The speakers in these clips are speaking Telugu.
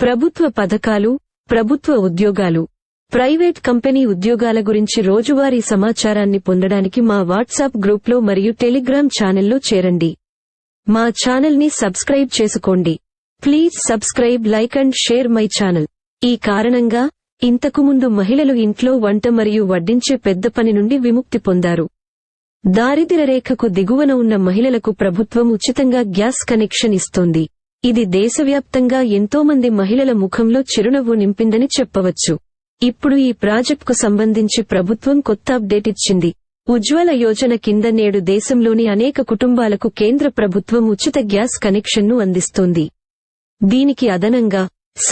ప్రభుత్వ పథకాలు ప్రభుత్వ ఉద్యోగాలు. ప్రైవేట్ కంపెనీ ఉద్యోగాల గురించి రోజువారీ సమాచారాన్ని పొందడానికి మా వాట్సాప్ గ్రూప్లో మరియు టెలిగ్రామ్ ఛానల్లో చేరండి. మా ఛానల్ని సబ్స్క్రైబ్ చేసుకోండి. Please subscribe like and share my channel. ఈ కారణంగా ఇంతకుముందు మహిళలు ఇంట్లో వంట మరియు వడ్డించే పెద్ద పని నుండి విముక్తి పొందారు. దారిద్ర్య రేఖకు దిగువన ఉన్న మహిళలకు ప్రభుత్వం ఉచితంగా గ్యాస్ కనెక్షన్ ఇస్తోంది. ఇది దేశవ్యాప్తంగా ఎంతోమంది మహిళల ముఖంలో చిరునవ్వు నింపిందని చెప్పవచ్చు. ఇప్పుడు ఈ ప్రాజెక్టుకు సంబంధించి ప్రభుత్వం కొత్త అప్డేట్ ఇచ్చింది. ఉజ్వల యోజన కింద నేడు దేశంలోని అనేక కుటుంబాలకు కేంద్ర ప్రభుత్వం ఉచిత గ్యాస్ కనెక్షన్ను అందిస్తోంది. దీనికి అదనంగా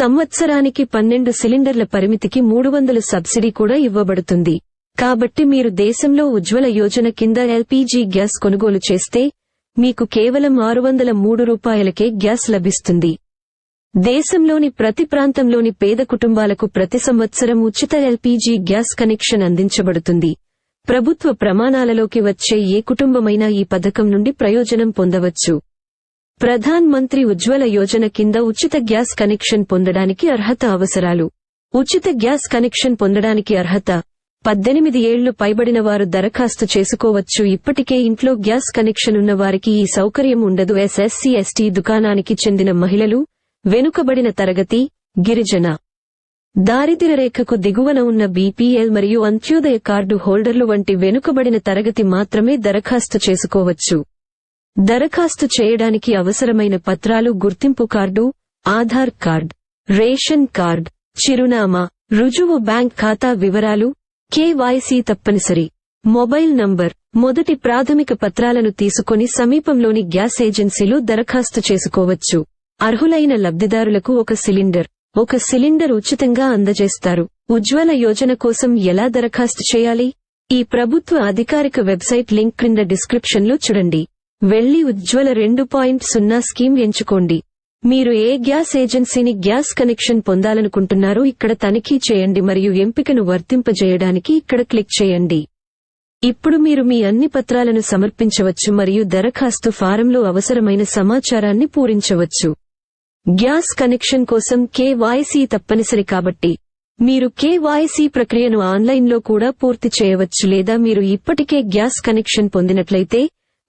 సంవత్సరానికి పన్నెండు సిలిండర్ల పరిమితికి మూడు వందలు సబ్సిడీ కూడా ఇవ్వబడుతుంది. కాబట్టి మీరు దేశంలో ఉజ్వల యోజన కింద ఎల్పీజీ గ్యాస్ కొనుగోలు చేస్తే మీకు కేవలం ఆరు వందల మూడు రూపాయలకే గ్యాస్ లభిస్తుంది. దేశంలోని ప్రతి ప్రాంతంలోని పేద కుటుంబాలకు ప్రతి సంవత్సరం ఉచిత ఎల్పీజీ గ్యాస్ కనెక్షన్ అందించబడుతుంది. ప్రభుత్వ ప్రమాణాలలోకి వచ్చే ఏ కుటుంబమైనా ఈ పథకం నుండి ప్రయోజనం పొందవచ్చు. ప్రధాన్ మంత్రి ఉజ్వల యోజన కింద ఉచిత గ్యాస్ కనెక్షన్ పొందడానికి అర్హత అవసరాలు. ఉచిత గ్యాస్ కనెక్షన్ పొందడానికి అర్హత పద్దెనిమిది ఏళ్ళు పైబడిన వారు దరఖాస్తు చేసుకోవచ్చు. ఇప్పటికే ఇంట్లో గ్యాస్ కనెక్షన్ ఉన్న వారికి ఈ సౌకర్యం ఉండదు. ఎస్ఎస్సీ ఎస్టీ దుకాణానికి చెందిన మహిళలు వెనుకబడిన తరగతి గిరిజన. దారిద్ర్య రేఖకు దిగువన ఉన్న బీపీఎల్ మరియు అంత్యోదయ కార్డు హోల్డర్లు వంటి వెనుకబడిన తరగతి మాత్రమే దరఖాస్తు చేసుకోవచ్చు. దరఖాస్తు చేయడానికి అవసరమైన పత్రాలు గుర్తింపు card Aadhaar card ration card చిరునామా రుజువు బ్యాంక్ ఖాతా వివరాలు కేవైసీ తప్పనిసరి. మొబైల్ నంబర్ మొదటి ప్రాథమిక పత్రాలను తీసుకొని సమీపంలోని గ్యాస్ ఏజెన్సీలో దరఖాస్తు చేసుకోవచ్చు. అర్హులైన లబ్ధిదారులకు ఒక సిలిండర్ ఒక సిలిండర్ ఉచితంగా అందజేస్తారు. ఉజ్వల యోజన కోసం ఎలా దరఖాస్తు చేయాలి? ఈ ప్రభుత్వ అధికారిక వెబ్సైట్ లింక్ క్రింద డిస్క్రిప్షన్లో చూడండి. వెళ్ళి ఉజ్వల రెండు పాయింట్ సున్నా స్కీమ్ ఎంచుకోండి. మీరు ఏ గ్యాస్ ఏజెన్సీని గ్యాస్ కనెక్షన్ పొందాలనుకుంటున్నారో ఇక్కడ తనిఖీ చేయండి మరియు ఎంపికను వర్తింపజేయడానికి ఇక్కడ క్లిక్ చేయండి. ఇప్పుడు మీరు మీ అన్ని పత్రాలను సమర్పించవచ్చు మరియు దరఖాస్తు ఫారంలో అవసరమైన సమాచారాన్ని పూరించవచ్చు. గ్యాస్ కనెక్షన్ కోసం కేవైసీ తప్పనిసరి కాబట్టి మీరు కేవైసీ ప్రక్రియను ఆన్లైన్లో కూడా పూర్తి చేయవచ్చు లేదా మీరు ఇప్పటికే గ్యాస్ కనెక్షన్ పొందినట్లయితే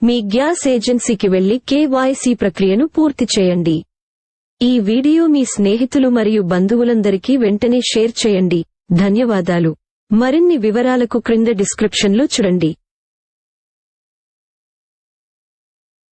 మీ గ్యాస్ ఏజెన్సీకి వెళ్ళి కేవైసీ ప్రక్రియను పూర్తి చేయండి. ఈ వీడియో మీ స్నేహితులు మరియు బంధువులందరికీ వెంటనే షేర్ చేయండి. ధన్యవాదాలు. మరిన్ని వివరాలకు క్రింద డిస్క్రిప్షన్లో చూడండి.